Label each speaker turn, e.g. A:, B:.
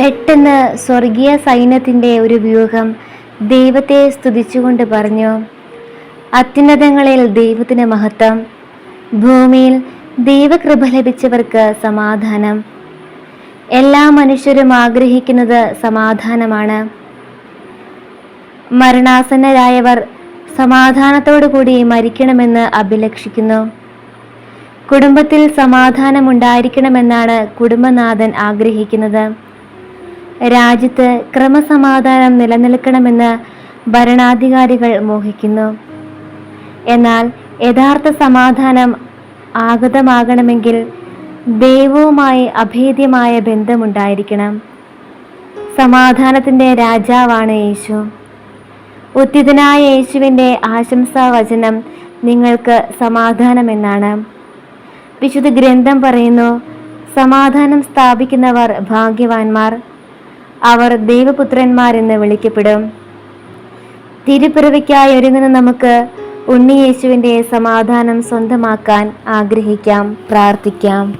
A: പെട്ടെന്ന് സ്വർഗീയ സൈന്യത്തിന്റെ ഒരു വ്യൂഹം ദൈവത്തെ സ്തുതിച്ചുകൊണ്ട് പറഞ്ഞു. അത്യുന്നതങ്ങളിൽ ദൈവത്തിന് മഹത്വം. ഭൂമിയിൽ ദൈവകൃപ ലഭിച്ചവർക്ക് സമാധാനം. എല്ലാ മനുഷ്യരും ആഗ്രഹിക്കുന്നത് സമാധാനമാണ്. മരണാസന്നരായവർ സമാധാനത്തോടു കൂടി മരിക്കണമെന്ന് അഭിലക്ഷിക്കുന്നു. കുടുംബത്തിൽ സമാധാനമുണ്ടായിരിക്കണമെന്നാണ് കുടുംബനാഥൻ ആഗ്രഹിക്കുന്നത്. രാജ്യത്ത് ക്രമസമാധാനം നിലനിൽക്കണമെന്ന് ഭരണാധികാരികൾ മോഹിക്കുന്നു. എന്നാൽ യഥാർത്ഥ സമാധാനം ആഗതമാകണമെങ്കിൽ ദൈവവുമായി അഭേദ്യമായ ബന്ധമുണ്ടായിരിക്കണം. സമാധാനത്തിന്റെ രാജാവാണ് യേശു. ഉത്തിതനായ യേശുവിന്റെ ആശംസാ വചനം നിങ്ങൾക്ക് സമാധാനമെന്നാണ്. വിശുദ്ധ ഗ്രന്ഥം പറയുന്നു സമാധാനം സ്ഥാപിക്കുന്നവർ ഭാഗ്യവാന്മാർ അവർ ദൈവപുത്രന്മാരെന്ന് വിളിക്കപ്പെടും. തിരുപ്പിറവിക്കായി ഒരുങ്ങുന്ന നമുക്ക് ഉണ്ണിയേശുവിന്റെ സമാധാനം സ്വന്തമാക്കാൻ ആഗ്രഹിക്കാം പ്രാർത്ഥിക്കാം.